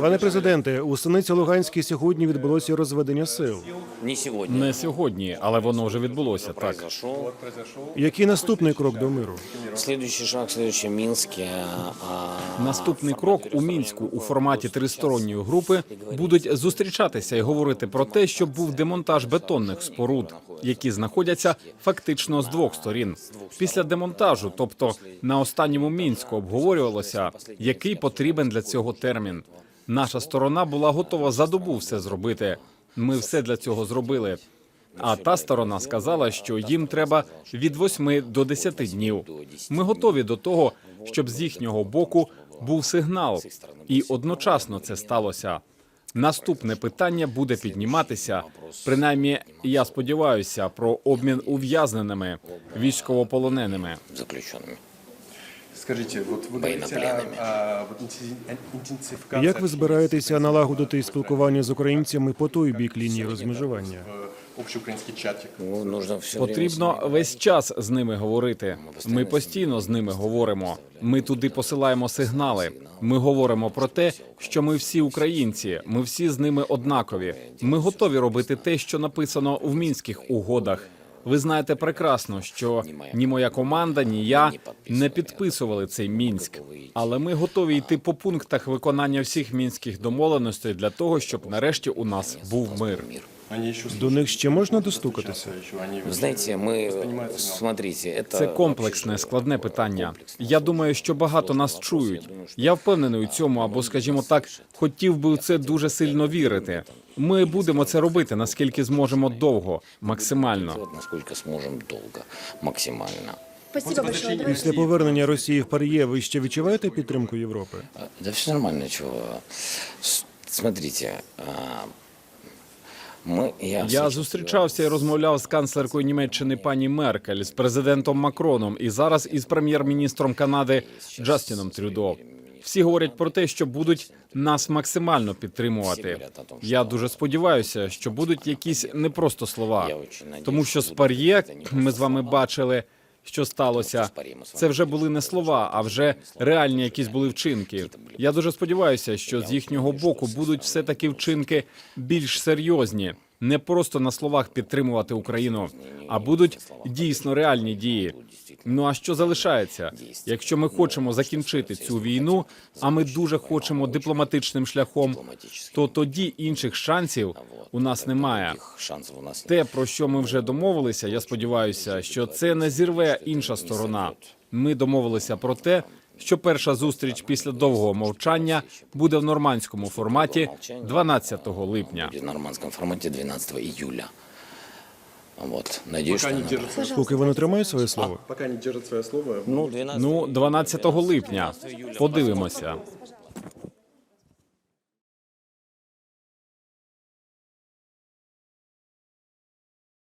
Пане президенте, у станиці Луганській сьогодні відбулося розведення сил. Не сегодня. Не сьогодні, але воно вже відбулося. Так. Який наступний крок до миру? Следующий шаг, Минске. а, наступний крок у мінську у форматі тристоронньої групи будуть зустрічатися і говорити про те, щоб був демонтаж бетонних споруд, які знаходяться фактично з двох сторін. Після демонтажу, тобто на останньому мінську, обговорювалося, який потрібен для цього термін. Наша сторона була готова за добу все зробити. Ми все для цього зробили. А та сторона сказала, що їм треба від 8 до 10 днів. Ми готові до того, щоб з їхнього боку був сигнал, і одночасно це сталося. Наступне питання буде підніматися. Принаймні, я сподіваюся про обмін ув'язненими військовополоненими. заключенными. скажите, вот вы говорите о, Военнопленными. о вот интенси- интенсификации Як ви збираєтеся налагодити спілкування з українцями по той бік лінії розмежування? в общеукраинский чатик? Ну, нужно все Потрібно весь час з ними говорити. Ми постійно з ними говоримо. Ми туди посилаємо сигнали. Ми говоримо про те, що ми всі українці. Ми всі з ними однакові. Ми готові робити те, що написано в мінських угодах. Ви знаєте прекрасно, що ні моя команда, ні я не підписували цей мінськ, але ми готові йти по пунктах виконання всіх мінських домовленостей для того, щоб нарешті у нас був мир. Они еще До них ще можна достукатися? еще они Вы знаете, мы, смотрите, это... Це комплексне, складне питання. Я думаю, що багато нас чують. Я впевнений у цьому, або скажімо так, хотів би у це дуже сильно вірити. Ми будемо це робити наскільки зможемо довго, максимально. Вот насколько сможем долго, максимально. Після повернення Росії в Пар'є ви ще відчуваєте підтримку Європи? А, Да все нормально, чего. С- Смотрите, мы, я, Я зустрічався і розмовляв з канцлеркою Німеччини пані Меркель, з президентом Макроном і зараз із прем'єр-міністром Канади Джастіном Трюдо. Всі говорять про те, що будуть нас максимально підтримувати. Я дуже сподіваюся, що будуть якісь не просто слова, тому що з Пар'є ми з вами бачили, що сталося. Це вже були не слова, а вже реальні якісь були вчинки. Я дуже сподіваюся, що з їхнього боку будуть все таки вчинки більш серйозні, не просто на словах підтримувати Україну, а будуть дійсно реальні дії. Ну а що залишається? Якщо ми хочемо закінчити цю війну, а ми дуже хочемо дипломатичним шляхом, то тоді інших шансів у нас немає. Те, про що ми вже домовилися, я сподіваюся, що це не зірве інша сторона. Ми домовилися про те, що перша зустріч після довгого мовчання буде в нормандському форматі 12 липня. В нормандському форматі 12 іюля. Вот, Надіюсь, поки, не. Поки вони тримають своє слово? Поки не держат своє слово, Ну, 12 Ну, 12 липня. Подивимося.